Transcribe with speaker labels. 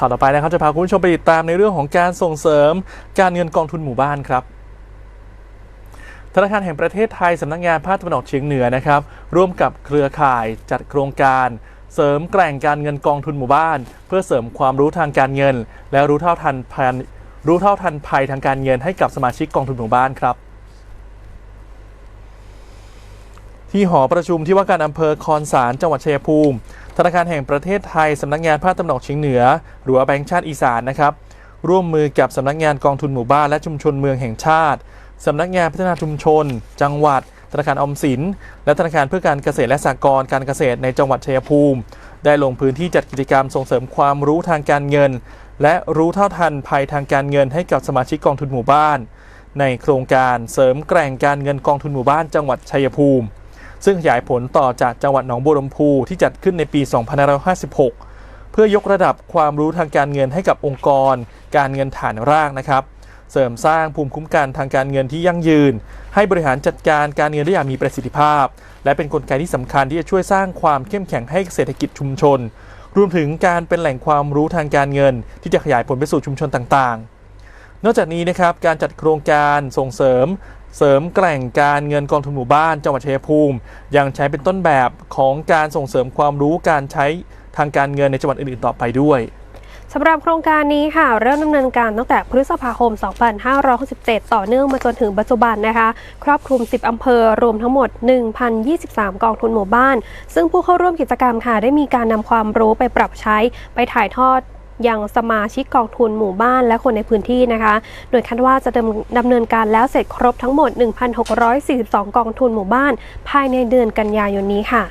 Speaker 1: ข่าวต่อไปนะครับจะพาคุณผู้ชมไปติดตามในเรื่องของการส่งเสริมการเงินกองทุนหมู่บ้านครับธนาคารแห่งประเทศไทยสำนักงานภาคตะวันออกเฉียงเหนือนะครับ ร่วมกับเครือข่ายจัดโครงการ เสริมแกร่งการเงินกองทุนหมู่บ้าน เพื่อเสริมความรู้ทางการเงิน และรู้เท่าทันภัยรู้เท่าทันภัยทางการเงินให้กับสมาชิกกองทุนหมู่บ้านครับ ที่หอประชุมที่ว่าการอำเภอคอนสารจังหวัดชัยภูมิ ธนาคารแห่งประเทศไทยสำนักงานภาคตะวันออกเฉียงเหนือ หรือแบงก์ชาติอีสานนะครับร่วมมือกับสำนักงานกองทุนหมู่บ้านและชุมชนเมืองแห่งชาติสำนักงานพัฒนาชุมชน จังหวัด ธนาคารออมสิน และธนาคารเพื่อการเกษตรและสหกรณ์การเกษตรในจังหวัดชัยภูมิ ได้ลงพื้นที่จัดกิจกรรมส่งเสริมความรู้ทางการเงิน และรู้เท่าทันภัยทางการเงินให้กับสมาชิกกองทุนหมู่บ้าน ในโครงการเสริมแกร่งการเงินกองทุนหมู่บ้านจังหวัดชัยภูมิ ซึ่งขยายผลต่อจากจังหวัดหนองบัวลำพูที่จัดขึ้นในปี 2556 เพื่อยกระดับความรู้ทางการเงินให้กับองค์กร การเงินฐานรากนะครับ เสริมสร้างภูมิคุ้มกันทางการเงินที่ยั่งยืน ให้บริหารจัดการการเงินได้อย่างมีประสิทธิภาพ และเป็นนกลไกที่สำคัญที่จะช่วยสร้างความเข้มแข็งให้เศรษฐกิจชุมชน รวมถึงการเป็นแหล่งความรู้ทางการเงิน ที่จะขยายผลไปสู่ชุมชนต่างๆนอกจากนี้นะครับการจัดโครงการส่งเสริม เสริมแกร่งการเงินกองทุนหมู่บ้านจังหวัดชัยภูมิ ยังใช้เป็นต้นแบบของการส่งเสริมความรู้การใช้ทางการเงินในจังหวัดอื่นๆต่อไปด้วย
Speaker 2: สำหรับโครงการนี้ค่ะ เริ่มดำเนินการตั้งแต่พฤษภาคม 2567 ต่อเนื่องมาจนถึงปัจจุบันนะคะ ครอบคลุม 10 อำเภอ รวมทั้งหมด 1,023 กองทุนหมู่บ้าน ซึ่งผู้เข้าร่วมกิจกรรมค่ะ ได้มีการนำความรู้ไปปรับใช้ ไปถ่ายทอด ยังสมาชิกกองทุนหมู่บ้านและคนในพื้นที่นะคะ โดยคาดว่าจะดำเนินการแล้วเสร็จครบทั้งหมด 1,642 กองทุนหมู่บ้าน ภายในเดือนกันยายนนี้ค่ะ